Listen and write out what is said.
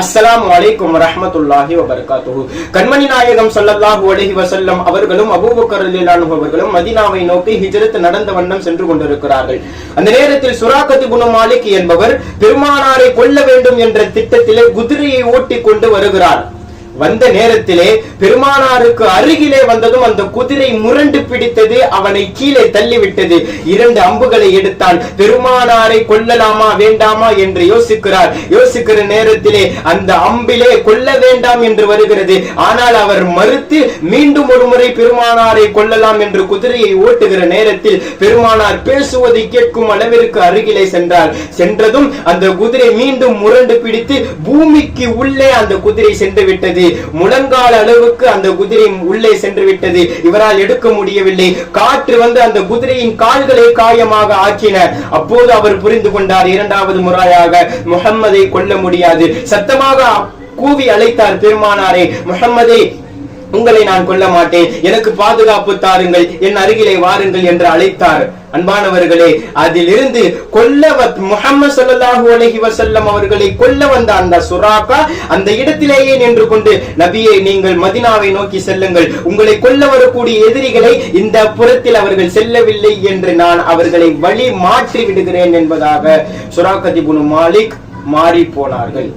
அஸ்லாம் வலைக்கும் வரஹ்மத்துல்லாஹி வபரகாத்துஹு. கண்மணி நாயகம் சல்லல்லாஹு அலஹி வசல்லம் அவர்களும் அபூபக்கர் அலிலானு அவர்களும் மதீனாவை நோக்கி ஹிஜரத் நடந்த வண்ணம் சென்று கொண்டிருக்கிறார்கள். அந்த நேரத்தில் சுராக்கத்து குணம் மாலிக் என்பவர் பெருமானாரை கொல்ல வேண்டும் என்ற திட்டத்திலே குதிரையை ஓட்டி கொண்டு வருகிறார். வந்த நேரத்திலே பெருமானாருக்கு அருகிலே வந்ததும் அந்த குதிரை முரண்டு பிடித்தது அவனை கீழே தள்ளிவிட்டது. இரண்டு அம்புகளை எடுத்தான். பெருமானாரை கொல்லலாமா வேண்டாமா? என்று யோசிக்கிறார். யோசிக்கிற நேரத்திலே அந்த அம்பிலே கொல்ல வேண்டாம் என்று வருகிறது. ஆனால் அவர் மறுத்து மீண்டும் ஒரு முறை பெருமானாரை கொல்லலாம் என்று குதிரையை ஓட்டுகிற நேரத்தில் பெருமானார் பேசுவதை கேட்கும் அளவிற்கு அருகிலே சென்றார். சென்றதும் அந்த குதிரை மீண்டும் முரண்டு பிடித்து பூமிக்கு உள்ளே அந்த குதிரை சென்று விட்டது விட்டது முழங்கால் அளவுக்கு அந்த குதிரை உள்ளே சென்று விட்டது இவரால் எடுக்க முடியவில்லை. காற்று வந்து அந்த குதிரையின் கால்களை காயமாக ஆக்கின அப்போது அவர் புரிந்து கொண்டார் இரண்டாவது முறையாக முகம்மதை கொல்ல முடியாது. சத்தமாக கூவி அழைத்தார் பெருமானாரே முகம்மதே உங்களை நான் கொல்ல மாட்டேன். எனக்கு பாதுகாப்பு தாருங்கள். என் அருகிலே வாருங்கள் என்று அழைத்தார். அன்பானவர்களே அதிலிருந்து கொல்ல முகமது சல்லாஹூ அலஹி வசல்லம் அவர்களை கொல்ல வந்த அந்த சுராக்கா அந்த இடத்திலேயே நின்று கொண்டு நபியை நீங்கள் மதினாவை நோக்கி செல்லுங்கள். உங்களை கொல்ல வரக்கூடிய எதிரிகளை இந்த புறத்தில் அவர்கள் செல்லவில்லை என்று நான் அவர்களை வழி மாற்றி விடுகிறேன் என்பதாக சுராக்கதி மாலிக் மாறி போனார்கள்.